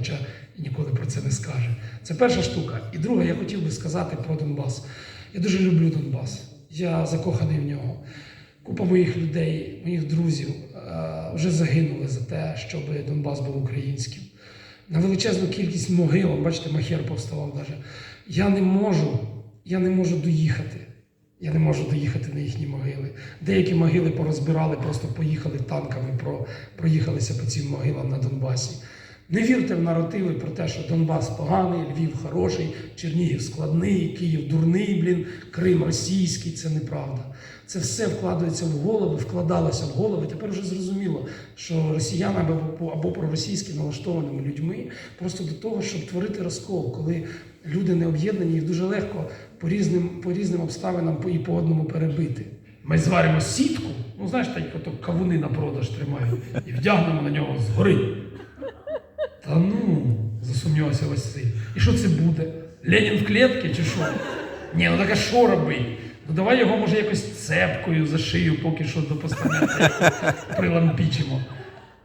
хоча ніколи про це не скаже. Це перша штука. І друга, я хотів би сказати про Донбас. Я дуже люблю Донбас. Я закоханий в нього. Купа моїх людей, моїх друзів е, вже загинули за те, щоб Донбас був українським. На величезну кількість могил, бачите, Махер повставав навіть. Я не можу, я не можу доїхати. Я не можу доїхати на їхні могили. Деякі могили порозбирали, просто поїхали танками, про, проїхалися по цим могилам на Донбасі. Не вірте в наративи про те, що Донбас поганий, Львів хороший, Чернігів складний, Київ дурний, блін, Крим російський. Це неправда. Це все вкладається в голови, вкладалося в голови. Тепер вже зрозуміло, що росіяни або, або проросійськи налаштованими людьми просто до того, щоб творити розкол, коли люди не об'єднані, їх дуже легко по різним, по різним обставинам і по одному перебити. Ми зваримо сітку, ну знаєш, так кавуни на продаж тримають, і вдягнемо на нього згори. Та ну, засумнівався Василь. І що це буде? Ленін в клітці чи що? Ні, ну так а що робить? Ну давай його може якось цепкою за шию, поки що до постамента прилампічимо.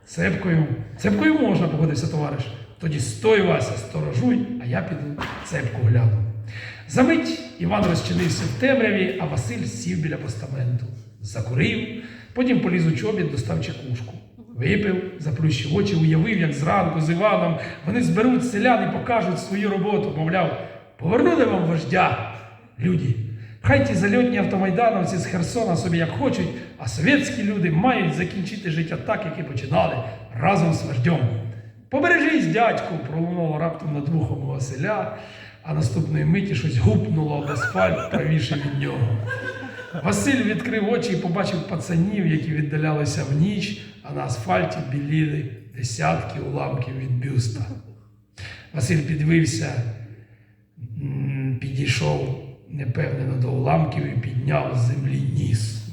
Цепкою. Цепкою можна, погодився товариш. Тоді стой, Вася, сторожуй, а я піду цепку гляну. Замить Іван розчинився в темряві, а Василь сів біля постаменту. Закурив, потім поліз у чобіт, достав чекушку. Випив, заплющив очі, уявив, як зранку з Іваном вони зберуть селян і покажуть свою роботу. Мовляв, повернули вам вождя, люди. Хай ті зальотні автомайдановці з Херсона собі як хочуть, а совєтські люди мають закінчити життя так, як і починали, разом з вождем. Побережись, дядьку, пролунало раптом над вухом у Василя, а наступної миті щось гупнуло об асфальт правіше від нього. Василь відкрив очі і побачив пацанів, які віддалялися в ніч, а на асфальті біліли десятки уламків від бюста. Василь підвився, підійшов непевнено до уламків і підняв з землі ніс.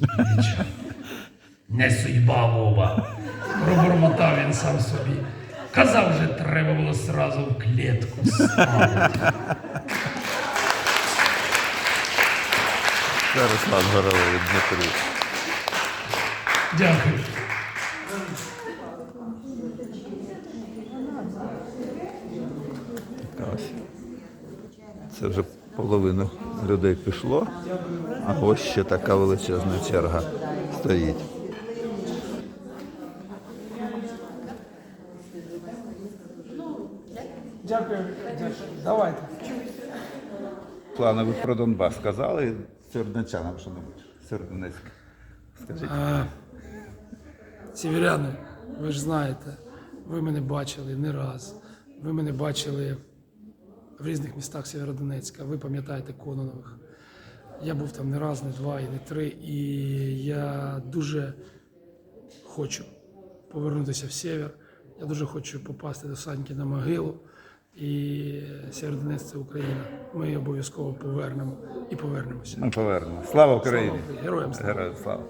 Не судьба, Вова. Пробормотав він сам собі. Казав же, треба було сразу в клітку ставити. Це Руслан Горовий Дмитрий. Дякую. Ось. Це вже половина людей пішло, а ось ще така величезна черга стоїть. Дякую. Давайте. Плани ви про Донбас сказали сердничанам що-небудь? Сердонецьк. Скажіть. Сіверяни, ви ж знаєте, ви мене бачили не раз. Ви мене бачили в різних містах Сєвєродонецька. Ви пам'ятаєте Кононових. Я був там не раз, не два і не три. І я дуже хочу повернутися в север. Я дуже хочу попасти до Саньки на могилу. І Сєвєродонець це Україна. Ми обов'язково повернемо і повернемося. Ми повернемо. Слава Україні! Слава Україні! Героям слава! Героям слава!